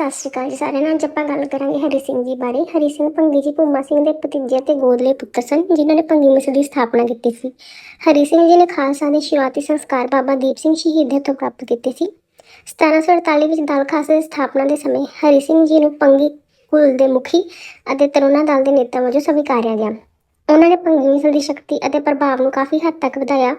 ਸਤਿ ਸ਼੍ਰੀ ਅਕਾਲ ਜੀ ਸਾਰਿਆਂ ਨੂੰ। ਅੱਜ ਆਪਾਂ ਗੱਲ ਕਰਾਂਗੇ ਹਰੀ ਸਿੰਘ ਜੀ ਬਾਰੇ। ਹਰੀ ਸਿੰਘ ਭੰਗੀ ਜੀ ਭੂਮਾ ਸਿੰਘ ਦੇ ਭਤੀਜੇ ਅਤੇ ਗੋਦਲੇ ਪੁੱਤਰ ਸਨ, ਜਿਨ੍ਹਾਂ ਨੇ ਭੰਗੀ ਮਿਸਲ ਦੀ ਸਥਾਪਨਾ ਕੀਤੀ ਸੀ। ਹਰੀ ਸਿੰਘ ਜੀ ਨੇ ਖਾਲਸਾ ਦੇ ਸ਼ੁਰੂਆਤੀ ਸੰਸਕਾਰ ਬਾਬਾ ਦੀਪ ਸਿੰਘ ਸ਼ਹੀਦ ਤੋਂ ਪ੍ਰਾਪਤ ਕੀਤੇ ਸੀ। 1748 ਵਿੱਚ ਦਲ ਖਾਲਸਾ ਦੀ ਸਥਾਪਨਾ ਦੇ ਸਮੇਂ ਹਰੀ ਸਿੰਘ ਜੀ ਨੂੰ ਭੰਗੀ ਕੁਲ ਦੇ ਮੁਖੀ ਅਤੇ ਤਰੁਣਾ ਦਲ ਦੇ ਨੇਤਾ ਵਜੋਂ ਸਵੀਕਾਰਿਆ ਗਿਆ। ਉਹਨਾਂ ਨੇ ਭੰਗੀ ਮਿਸਲ ਦੀ ਸ਼ਕਤੀ ਅਤੇ ਪ੍ਰਭਾਵ ਨੂੰ ਕਾਫੀ ਹੱਦ ਤੱਕ ਵਧਾਇਆ,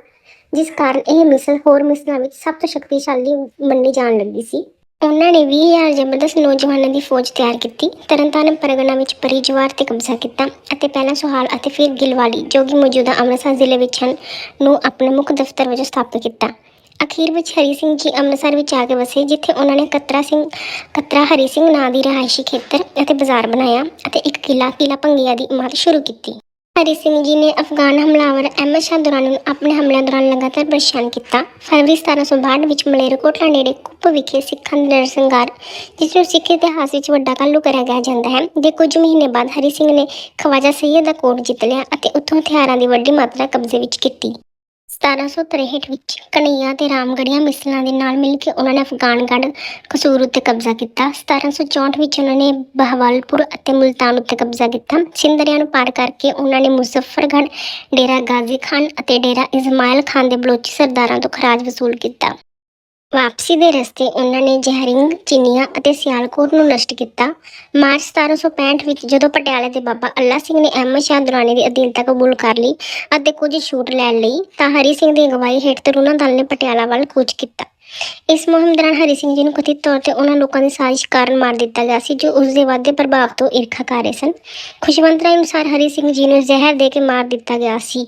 ਜਿਸ ਕਾਰਨ ਇਹ ਮਿਸਲ ਹੋਰ ਮਿਸਲਾਂ ਵਿੱਚ ਸਭ ਤੋਂ ਸ਼ਕਤੀਸ਼ਾਲੀ ਮੰਨੀ ਜਾਣ ਲੱਗੀ ਸੀ। ਉਹਨਾਂ ਨੇ 20000 ਜ਼ਬਰਦਸਤ ਨੌਜਵਾਨਾਂ ਦੀ ਫੌਜ ਤਿਆਰ ਕੀਤੀ, ਤਰਨਤਾਰਨ ਪਰਗਨਾ ਵਿੱਚ ਪਰੀ ਤੇ ਕਬਜ਼ਾ ਕੀਤਾ ਅਤੇ ਪਹਿਲਾਂ ਸੁਹਾਲ ਅਤੇ ਫਿਰ ਗਿਲਵਾਲੀ ਜੋ ਕਿ ਮੌਜੂਦਾ ਅੰਮ੍ਰਿਤਸਰ ਜ਼ਿਲ੍ਹੇ ਵਿੱਚ ਹਨ, ਨੂੰ ਆਪਣੇ ਮੁੱਖ ਦਫ਼ਤਰ ਵਜੋਂ ਸਥਾਪਿਤ ਕੀਤਾ। ਅਖੀਰ ਵਿੱਚ ਹਰੀ ਸਿੰਘ ਜੀ ਅੰਮ੍ਰਿਤਸਰ ਵਿੱਚ ਆ ਕੇ ਵਸੇ, ਜਿੱਥੇ ਉਹਨਾਂ ਨੇ ਕਤਰਾ ਸਿੰਘ, ਕਤਰਾ ਹਰੀ ਸਿੰਘ ਨਾਂ ਦੀ ਰਿਹਾਇਸ਼ੀ ਖੇਤਰ ਅਤੇ ਬਾਜ਼ਾਰ ਬਣਾਇਆ ਅਤੇ ਇੱਕ ਕਿਲਾ ਕਿਲਾ ਭੰਗੀਆ ਦੀ ਇਮਾਰਤ ਸ਼ੁਰੂ ਕੀਤੀ। ਹਰੀ ਸਿੰਘ ਜੀ ਨੇ ਅਫਗਾਨ ਹਮਲਾਵਰ ਅਹਿਮਦ ਸ਼ਾਹ ਦੁਰਾਨੀ ਨੂੰ ਆਪਣੇ ਹਮਲਿਆਂ ਦੌਰਾਨ ਲਗਾਤਾਰ ਪਰੇਸ਼ਾਨ ਕੀਤਾ। ਫਰਵਰੀ 1762 ਵਿੱਚ ਮਲੇਰਕੋਟਲਾ ਨੇੜੇ ਕੁੱਪ ਵਿਖੇ ਸਿੱਖਾਂ ਦਾ ਨਰਸੰਹਾਰ ਜਿਸ ਨੂੰ ਸਿੱਖ ਇਤਿਹਾਸ ਵਿੱਚ ਵੱਡਾ ਕੱਲੂ ਕਰਿਆ ਗਿਆ ਜਾਂਦਾ ਹੈ। ਦੇ ਕੁਝ ਮਹੀਨੇ ਬਾਅਦ ਹਰੀ ਸਿੰਘ ਨੇ ਖਵਾਜਾ ਸੈਯਦ ਦਾ ਕੋਟ ਜਿੱਤ ਲਿਆ ਅਤੇ ਉੱਥੋਂ ਹਥਿਆਰਾਂ ਦੀ ਵੱਡੀ ਮਾਤਰਾ ਕਬਜ਼ੇ ਵਿੱਚ ਕੀਤੀ। 1763 ਵਿੱਚ ਕਨਈਆ ਤੇ ਰਾਮਗੜੀਆਂ ਮਿਸਲਾਂ ਦੇ ਨਾਲ ਮਿਲ ਕੇ ਉਹਨਾਂ ਨੇ ਅਫਗਾਨਗੜ੍ਹ ਕਸੂਰ ਉੱਤੇ ਕਬਜ਼ਾ ਕੀਤਾ। 1764 ਵਿੱਚ ਉਹਨਾਂ ਨੇ ਬਹਵਾਲਪੁਰ ਅਤੇ ਮੁਲਤਾਨ ਉੱਤੇ ਕਬਜ਼ਾ ਕੀਤਾ। ਸਿੰਧ ਦਰਿਆ ਨੂੰ ਪਾਰ ਕਰਕੇ ਉਹਨਾਂ ਨੇ ਮੁਜ਼ੱਫਰਗੜ੍ਹ, ਡੇਰਾ ਗਾਜ਼ੀ ਖਾਨ ਅਤੇ ਡੇਰਾ ਇਸਮਾਇਲ ਖਾਨ ਦੇ ਬਲੋਚੀ ਸਰਦਾਰਾਂ ਤੋਂ ਖਰਾਜ ਵਸੂਲ ਕੀਤਾ। ਵਾਪਸੀ ਦੇ ਰਸਤੇ ਉਹਨਾਂ ਨੇ ਜਹਰਿੰਗ ਚੀਨੀਆਂ ਅਤੇ ਸਿਆਲਕੋਟ ਨੂੰ ਨਸ਼ਟ ਕੀਤਾ। ਮਾਰਚ 1765 ਵਿੱਚ ਜਦੋਂ ਪਟਿਆਲੇ ਦੇ ਬਾਬਾ ਅੱਲਾ ਸਿੰਘ ਨੇ ਅਹਿਮਦ ਸ਼ਾਹ ਦੁਰਾਨੀ ਦੀ ਅਧੀਨਤਾ ਕਬੂਲ ਕਰ ਲਈ ਅਤੇ ਕੁਝ ਛੂਟ ਲੈਣ ਲਈ, ਤਾਂ ਹਰੀ ਸਿੰਘ ਦੀ ਅਗਵਾਈ ਹੇਠ ਤਰੁਣਾ ਦਲ ਨੇ ਪਟਿਆਲਾ ਵੱਲ ਕੂਚ ਕੀਤਾ। ਇਸ ਮੁਹਿੰਮ ਦੌਰਾਨ ਹਰੀ ਸਿੰਘ ਜੀ ਨੂੰ ਕਥਿਤ ਤੌਰ ਤੇ ਉਹਨਾਂ ਲੋਕਾਂ ਦੀ ਸਾਜ਼ਿਸ਼ ਕਾਰਨ ਮਾਰ ਦਿੱਤਾ ਗਿਆ ਸੀ, ਜੋ ਉਸ ਦੇ ਵਾਧੇ ਪ੍ਰਭਾਵ ਤੋਂ ਈਰਖਾ ਕਰ ਰਹੇ ਸਨ। ਖੁਸ਼ਵੰਤ ਰਾਏ ਅਨੁਸਾਰ ਹਰੀ ਸਿੰਘ ਜੀ ਨੂੰ ਜ਼ਹਿਰ ਦੇ ਕੇ ਮਾਰ ਦਿੱਤਾ ਗਿਆ ਸੀ।